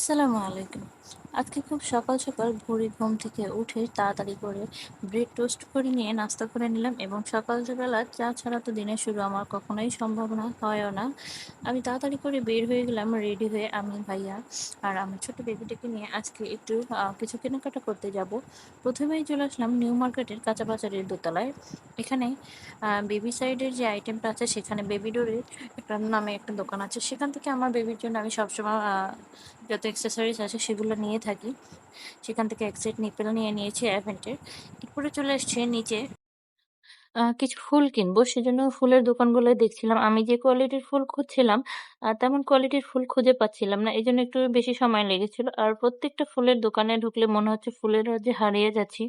আসসালামু আলাইকুম। আজকে খুব সকাল সকাল ভোরে ঘুম থেকে উঠে তাড়াতাড়ি করে ব্রেড টোস্ট করে নিয়ে নাস্তা করে নিলাম এবং সকাল সকালবেলা চা ছাড়া তো দিনের শুরু আমার কখনোই সম্ভব না, হয়ও না। আমি তাড়াতাড়ি করে বের হয়ে গেলাম, রেডি হয়ে আমি, ভাইয়া আর আমার ছোট বেবিটাকে নিয়ে আজকে একটু কিছু কেনাকাটা করতে যাব। প্রথমেই চলে আসলাম নিউ মার্কেটের কাঁচা বাজারের দোতলায়। এখানে বেবি সাইডের যে আইটেমটা আছে সেখানে বেবি ডোরের একটা নামে একটা দোকান আছে। সেখান থেকে আমার বেবির জন্য আমি সবসময় যত অ্যাক্সেসরিজ আছে সেগুলো নিয়ে থাকি। সেখান থেকে এক সেট নিপেল নিয়ে নিয়েছি অ্যাভেন্টের এরপরে চলে আসছে নিচে। কিছু ফুল কিনবো, সেজন্য ফুলের দোকানগুলো দেখছিলাম। আমি যে কোয়ালিটির ফুল খুঁজছিলাম তেমন কোয়ালিটির ফুল খুঁজে পাচ্ছিলাম না। এই জন্য একটু বেশি সময় লেগেছিল। আর প্রত্যেকটা ফুলের দোকানে ঢুকলে মনে হচ্ছে ফুলের যে হারিয়ে যাচ্ছি।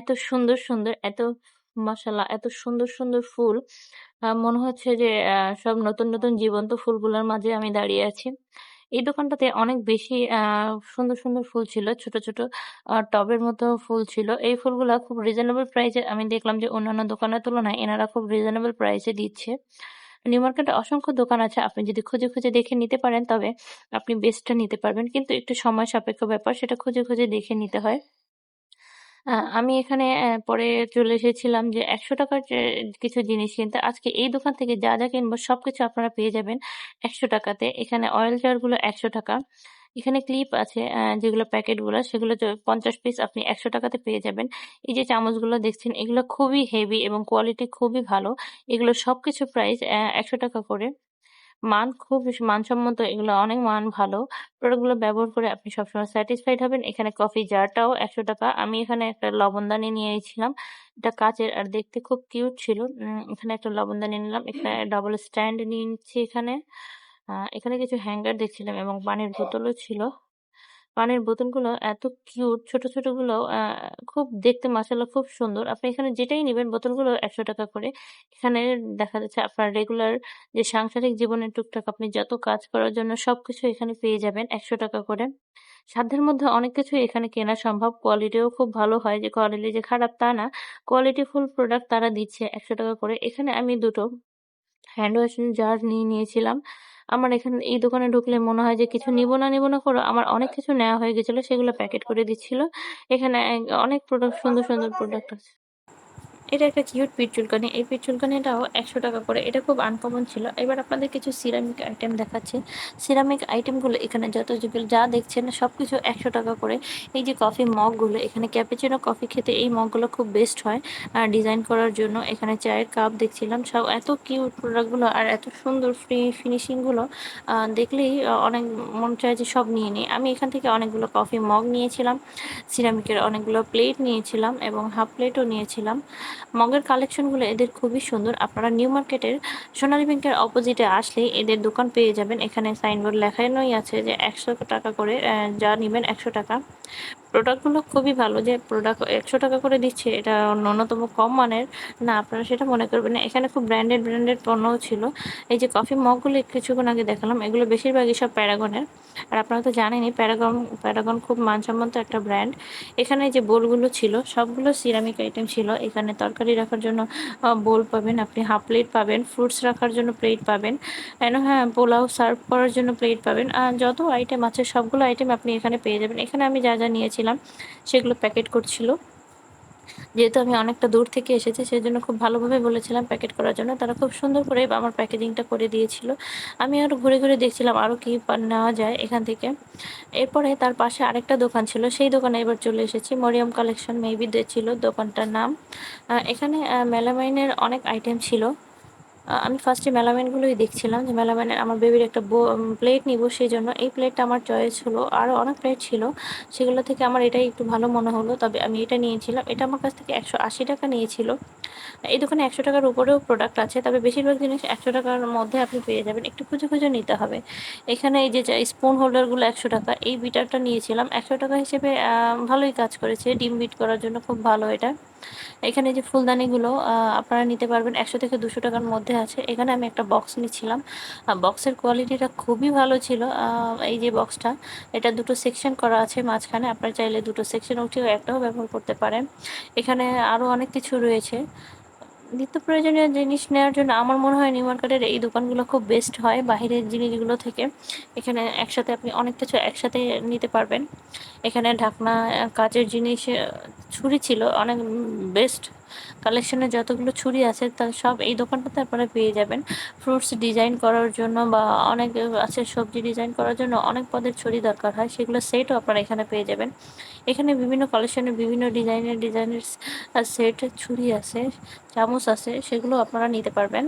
এত সুন্দর সুন্দর, এত মশালা এত সুন্দর সুন্দর ফুল। মনে হচ্ছে যে সব নতুন নতুন জীবন্ত ফুলগুলোর মাঝে আমি দাঁড়িয়ে আছি। এই দোকানটাতে অনেক বেশি সুন্দর সুন্দর ফুল ছিল, ছোট ছোট টবের মতো ফুল ছিল। এই ফুলগুলা খুব রিজনেবল প্রাইসে আমি দেখলাম যে অন্যান্য দোকানের তুলনায় এনারা খুব রিজনেবল প্রাইসে দিচ্ছে। নিউ মার্কেটে অসংখ্য দোকান আছে, আপনি যদি খুঁজে খুঁজে দেখে নিতে পারেন, তবে আপনি বেস্টটা নিতে পারবেন। কিন্তু একটু সময় সাপেক্ষ ব্যাপার, সেটা খুঁজে খুঁজে দেখে নিতে হয়। আমি এখানে পরে চলে এসেছিলাম যে একশো টাকার কিছু জিনিস কিনতে। আজকে এই দোকান থেকে যা যা কিনবো সবকিছু আপনারা পেয়ে যাবেন একশো টাকাতে। এখানে অয়েল জারগুলো একশো টাকা। এখানে ক্লিপ আছে যেগুলো প্যাকেটগুলো সেগুলো পঞ্চাশ পিস আপনি একশো টাকাতে পেয়ে যাবেন। এই যে চামচগুলো দেখছেন, এগুলো খুবই হেভি এবং কোয়ালিটি খুবই ভালো। এগুলো সবকিছু প্রাইস একশো টাকা করে। মান খুব মানসম্মত, এগুলো অনেক মান ভালো। প্রোডাক্টগুলো ব্যবহার করে আপনি সবসময় স্যাটিসফাইড হবেন। এখানে কফি জারটাও একশো টাকা। আমি এখানে একটা লবণদানি নিয়েছিলাম। এটা কাচের আর দেখতে খুব কিউট ছিল। এখানে একটা লবণদানি নিলাম। এখানে ডাবল স্ট্যান্ড নিয়েছি এখানে। এখানে কিছু হ্যাঙ্গার দেখছিলাম এবং পানির বোতলও ছিল। পানির বোতলগুলো এত কিউট, ছোট ছোটগুলো খুব দেখতে মাসাল্লাহ খুব সুন্দর। আপনি এখানে যেটাই নেবেন বোতলগুলো একশো টাকা করে। এখানে দেখা যাচ্ছে আপনার রেগুলার যে সাংসারিক জীবনের টুকটাক আপনি যত কাজ করার জন্য সবকিছু এখানে পেয়ে যাবেন একশো টাকা করে। সাধ্যের মধ্যে অনেক কিছু এখানে কেনা সম্ভব। কোয়ালিটিও খুব ভালো হয় যে কোয়ালিটি যে খারাপ তা না। কোয়ালিটি ফুল প্রোডাক্ট তারা দিচ্ছে একশো টাকা করে। এখানে আমি দুটো হ্যান্ড ওয়াশ জার নিয়ে নিয়েছিলাম। আমার এখানে, এই দোকানে ঢুকলে মনে হয় যে কিছু নিব না নিব না করো আমার অনেক কিছু নেওয়া হয়ে গেছিল, সেগুলো প্যাকেট করে দিচ্ছিল। এখানে অনেক প্রোডাক্ট সুন্দর সুন্দর প্রোডাক্ট আছে। এটা একটা কিউট পিঠ চুলকানি এই পিঠ চুলকানিটাও একশো টাকা করে। এটা খুব আনকমন ছিল। এবার আপনাদের কিছু সিরামিক আইটেম দেখাচ্ছে। সিরামিক আইটেমগুলো এখানে যত যা দেখছেন সব কিছু একশো টাকা করে। এই যে কফি মগগুলো এখানে ক্যাপেচিনো কফি খেতে এই মগগুলো খুব বেস্ট হয় আর ডিজাইন করার জন্য। এখানে চায়ের কাপ দেখছিলাম। সব এত কিউট প্রোডাক্টগুলো আর এত সুন্দর ফ্রি ফিনিশিংগুলো দেখলেই অনেক মন চায় যে সব নিয়ে নিই। আমি এখান থেকে অনেকগুলো কফি মগ নিয়েছিলাম। সিরামিকের অনেকগুলো প্লেট নিয়েছিলাম এবং হাফ প্লেটও নিয়েছিলাম। মগের কালেকশনগুলো এদের খুবই সুন্দর। আপনারা নিউ মার্কেটের সোনালী ব্যাংকের অপোজিটে আসলে এদের দোকান পেয়ে যাবেন। এখানে সাইনবোর্ড লেখানোই আছে যে একশো টাকা করে যা নেবেন একশো টাকা। প্রোডাক্টগুলো খুবই ভালো যে প্রোডাক্ট একশো টাকা করে দিচ্ছে, এটা ন্যূনতম কম মানের, না, আপনারা সেটা মনে করবেন না। এখানে খুব ব্র্যান্ডেড ব্র্যান্ডেড পণ্যও ছিল। এই যে কফি মগগুলো কিছুক্ষণ আগে দেখালাম, এগুলো বেশিরভাগই সব প্যারাগনের আর আপনারা তো জানেনই প্যারাগন প্যারাগন খুব মানসম্মত একটা ব্র্যান্ড এখানে যে বোলগুলো ছিল, সবগুলো সিরামিক আইটেম ছিল। এখানে তরকারি রাখার জন্য বোল পাবেন, আপনি হাফ প্লেট পাবেন ফ্রুটস রাখার জন্য প্লেট পাবেন এন হ্যাঁ পোলাও সার্ভ করার জন্য প্লেট পাবেন। আর যত আইটেম আছে, সবগুলো আইটেম আপনি এখানে পেয়ে যাবেন। এখানে আমি যা যা নিয়েছিলাম সেগুলো প্যাকেট করছিল। যেহেতু আমি অনেকটা দূর থেকে এসেছি সেই জন্য খুব ভালোভাবে বলেছিলাম প্যাকেট করার জন্য। তারা খুব সুন্দর করে আমার প্যাকেজিংটা করে দিয়েছিল। আমি আরও ঘুরে ঘুরে দেখছিলাম আরও কী নেওয়া যায় এখান থেকে। এরপরে তার পাশে আরেকটা দোকান ছিল, সেই দোকানে এবার চলে এসেছি। মরিয়ম কালেকশন মেবি ছিল দোকানটার নাম। এখানে মেলামাইনের অনেক আইটেম ছিল। আমি ফার্স্টে মেলামাইনগুলোই দেখছিলাম যে মেলামাইনের আমার বেবির একটা প্লেট নিব সেই জন্য এই প্লেটটা আমার চয়েস হলো আরও অনেক প্লেট ছিল, সেগুলো থেকে আমার এটাই একটু ভালো মনে হলো, তবে আমি এটা নিয়েছিলাম। এটা আমার কাছ থেকে একশো আশি টাকা নিয়েছিল। এই দোকানে একশো টাকার উপরেও প্রোডাক্ট আছে, তবে বেশিরভাগ জিনিস একশো টাকার মধ্যে আপনি পেয়ে যাবেন। একটু খুঁজে খুঁজে নিতে হবে। এখানে এই যে স্পুন হোল্ডারগুলো একশো টাকা, এই বিটারটা নিয়েছিলাম। একশো টাকা হিসেবে ভালোই কাজ করেছে, ডিম বিট করার জন্য খুব ভালো এটা। এখানে যে ফুলদানিগুলো আপনারা নিতে পারবেন একশো থেকে দুশো টাকার মধ্যে আছে। এখানে আমি একটা বক্স নিচ্ছিলাম। বক্সের কোয়ালিটিটা খুবই ভালো ছিল। এই যে বক্সটা এটা দুটো সেকশন করা আছে মাঝখানে। আপনারা চাইলে দুটো সেকশন উঠেও একটাও ব্যবহার করতে পারেন। এখানে আরও অনেক কিছু রয়েছে। নিত্য প্রয়োজনীয় জিনিস নেওয়ার জন্য আমার মনে হয় নিউ মার্কেটের এই দোকানগুলো খুব বেস্ট হয় বাহিরের জিনিসগুলো থেকে। এখানে একসাথে আপনি অনেক কিছু একসাথে নিতে পারবেন। এখানে ঢাকনা, কাচের জিনিস, ছুরি ছিল, অনেক বেস্ট কালেকশনের যতগুলো ছুরি আছে, তা সব এই দোকানটাতে আপনারা পেয়ে যাবেন। ফ্রুটস ডিজাইন করার জন্য বা অনেক আছে সবজি ডিজাইন করার জন্য অনেক পদের ছুরি দরকার হয়, সেগুলো সেটও আপনারা এখানে পেয়ে যাবেন। এখানে বিভিন্ন কালেকশনের বিভিন্ন ডিজাইনের ডিজাইনের সেট ছুরি আছে, চামচ আছে, সেগুলো আপনারা নিতে পারবেন।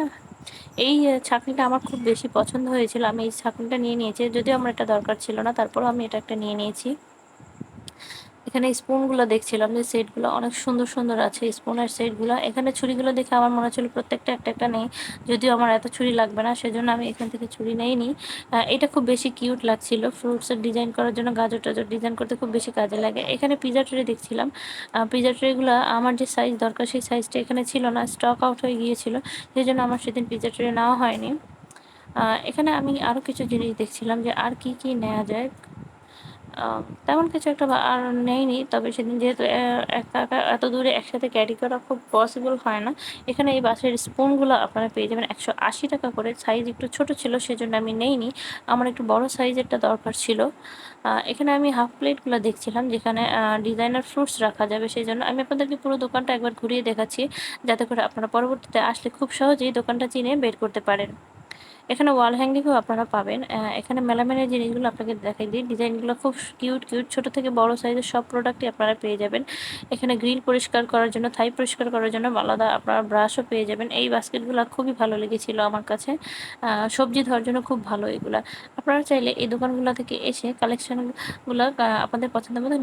এই ছাঁকনিটা আমার খুব বেশি পছন্দ হয়েছিল, আমি এই ছাঁকনিটা নিয়ে নিয়েছি, যদিও আমার এটা দরকার ছিল না, তারপরও আমি এটা একটা নিয়ে নিয়েছি। এখানে স্পুনগুলো দেখছিলাম যে সেটগুলো অনেক সুন্দর সুন্দর আছে স্পুনের সেটগুলো। এখানে ছুরিগুলো দেখে আমার মনে হচ্ছিল প্রত্যেকটা একটা একটা নেই, যদিও আমার এত ছুরি লাগবে না, সেজন্য আমি এখান থেকে ছুরি নেইনি। এটা খুব বেশি কিউট লাগছিল ফ্রুটসের ডিজাইন করার জন্য গাজর টাজর ডিজাইন করতে খুব বেশি কাজে লাগে। এখানে পিজা ট্রে দেখছিলাম পিজা ট্রেগুলো আমার যে সাইজ দরকার সেই সাইজটা এখানে ছিল না স্টক আউট হয়ে গিয়েছিল, সেই জন্য আমার সেদিন পিজা ট্রে নেওয়া হয়নি। এখানে আমি আরও কিছু জিনিস দেখছিলাম যে আর কি কি নেওয়া যায়। তেমন কিছু একটা আর নেইনি, তবে সেদিন যেহেতু একা একা এত দূরে একসাথে ক্যারি করা খুব পসিবল হয় না। এখানে এই বাসের স্পুনগুলো আপনারা পেয়ে যাবেন একশো আশি টাকা করে। সাইজ একটু ছোট ছিল, সেজন্য আমি নেইনি। আমার একটু বড় সাইজেরটা দরকার ছিল। এখানে আমি হাফ প্লেটগুলো দেখছিলাম, যেখানে ডিজাইনার ফ্রুটস রাখা যাবে সেই জন্য আমি আপনাদেরকে পুরো দোকানটা একবার ঘুরিয়ে দেখাচ্ছি, যাতে করে আপনারা পরবর্তীতে আসলে খুব সহজেই দোকানটা চিনে বের করতে পারেন। এখানে ওয়াল হ্যাঙ্গিংও আপনারা পাবেন। এখানে মেলামেনের জিনিসগুলো আপনাকে দেখাই দিই। ডিজাইনগুলো খুব কিউট কিউট ছোট থেকে বড় সাইজের সব প্রোডাক্টই আপনারা পেয়ে যাবেন। এখানে গ্রিল পরিষ্কার করার জন্য থাই পরিষ্কার করার জন্য আলাদা আপনারা ব্রাশও পেয়ে যাবেন। এই বাস্কেটগুলো খুবই ভালো লেগেছিল আমার কাছে। সবজি ধোয়ার জন্য খুব ভালো এগুলা। আপনারা চাইলে এই দোকানগুলো থেকে এসে কালেকশনগুলো আপনাদের পছন্দ মতো